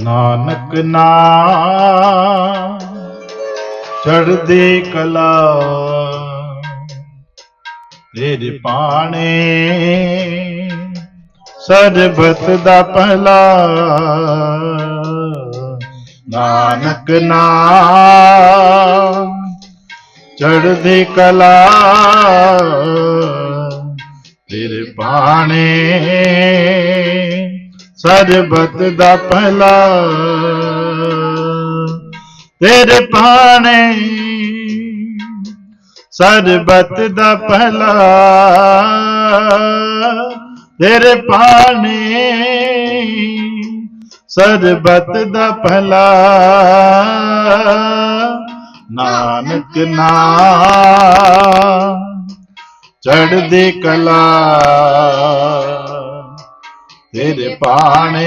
ਨਾਨਕ ਨਾਮ ਚੜ੍ਹਦੀ ਕਲਾ। ਤੇਰੇ ਪਾਣੇ ਸਰਬਤ ਦਾ ਪਹਿਲਾ ਨਾਨਕ ਨਾਮ ਚੜ੍ਹਦੀ ਕਲਾ। ਤੇਰੇ ਬਾਣੇ ਸਰਬਤ ਦਾ ਪਹਿਲਾ। ਤੇਰੇ ਬਾਣੇ ਸਰਬਤ ਦਾ ਪਹਿਲਾ। ਤੇਰੇ ਬਾਣੇ ਸਰਬਤ ਦਾ ਪਹਿਲਾ। ਨਾਨਕ ਨਾਮ ਚੜ੍ਹਦੀ ਕਲਾ। ਤੇਰੇ ਪਾਣੇ।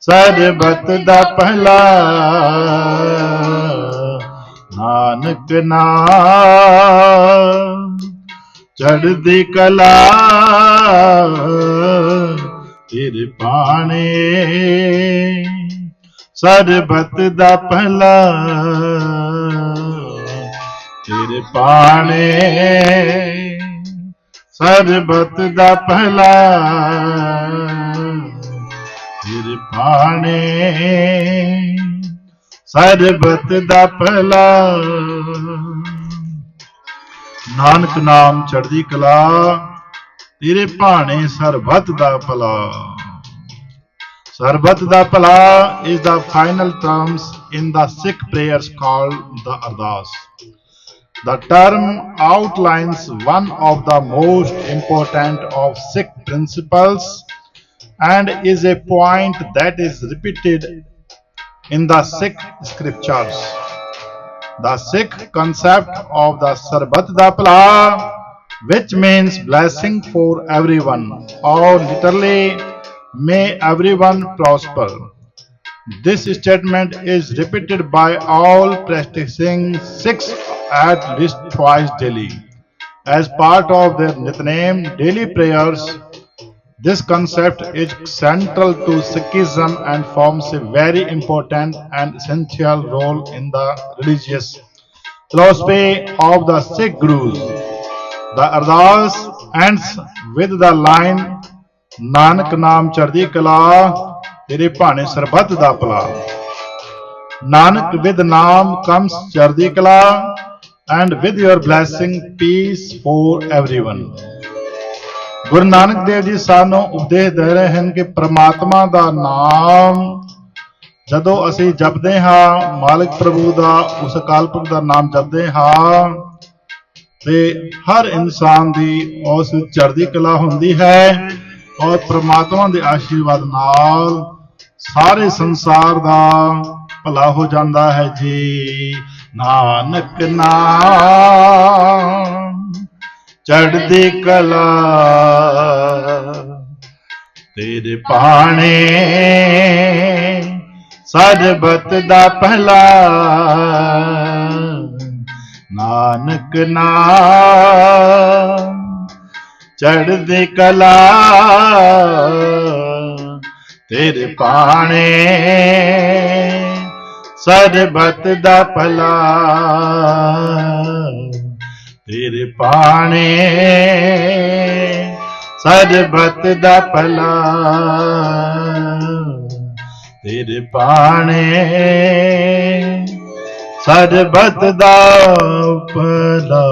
ਸਰਬਤ ਦਾ ਪਹਿਲਾ ਨਾਨਕ ਨਾਮ ਚੜ੍ਹਦੀ ਕਲਾ। ਤੇਰੇ ਪਾਣੇ। ਸਰਬਤ ਦਾ ਪਹਿਲਾ ਤੇਰੇ ਪਾਣੇ। ਸਰਬਤ ਦਾ ਪਹਿਲਾ। ਤੇਰੇ ਸਰਬਤ ਦਾ ਪਹਿਲਾ। ਨਾਨਕ ਨਾਮ ਚੜ੍ਹਦੀ ਕਲਾ, ਤੇਰੇ ਭਾਣੇ ਸਰਬਤ ਦਾ ਭਲਾ। ਸਰਬਤ ਦਾ ਭਲਾ is the final terms in the Sikh prayers called the Ardas. The term outlines one of the most important of Sikh principles and is a point that is repeated in the Sikh scriptures. The Sikh concept of the Sarbat da Pala, which means blessing for everyone, or literally, may everyone prosper. This statement is repeated by all practicing Sikhs at least twice daily. As part of their Nitname daily prayers, this concept is central to Sikhism and forms a very important and essential role in the religious philosophy of the Sikh Gurus. The Ardas ends with the line Nanak Naam Chardi Kala ਤੇਰੇ ਭਾਣੇ sarbat da bhala. Nanak with naam comes ਚੜ੍ਹਦੀ ਕਲਾ, and with your blessing, peace for everyone ਗੁਰੂ ਨਾਨਕ ਦੇਵ ਜੀ ਸਾਨੂੰ ਉਪਦੇਸ਼ ਦੇ ਰਹੇ ਹਨ ਕਿ ਪ੍ਰਮਾਤਮਾ ਦਾ ਨਾਮ, ਜਦੋਂ ਅਸੀਂ ਜਪਦੇ ਹਾਂ, ਮਾਲਕ ਪ੍ਰਭੂ ਦਾ, ਉਸ ਕਲਪੁਰਖ ਦਾ ਨਾਮ ਜਪਦੇ ਹਾਂ, ਤੇ ਹਰ ਇਨਸਾਨ ਦੀ ਉਸ ਚੜ੍ਹਦੀ ਕਲਾ ਹੁੰਦੀ ਹੈ। ਔਰ ਪ੍ਰਮਾਤਮਾ ਦੇ ਆਸ਼ੀਰਵਾਦ ਨਾਲ ਸਾਰੇ ਸੰਸਾਰ ਦਾ ਭਲਾ ਹੋ ਜਾਂਦਾ ਹੈ ਜੀ। ਨਾਨਕ ਨਾਮ ਚੜ੍ਹਦੀ ਕਲਾ ਤੇਰੇ ਪਾਣੇ ਸਰਬਤ ਦਾ ਪਹਿਲਾ ਨਾਨਕ ਨਾਮ ਚੜ੍ਹਦੀ ਕਲਾ ਤੇਰੇ ਪਾਣੇ ਸਰਬਤ ਦਾ ਭਲਾ ਤੇਰੇ ਪਾਣੇ ਸਰਬਤ ਦਾ ਭਲਾ ਤੇਰੇ ਪਾਣੇ ਸਰਬਤ ਦਾ ਭਲਾ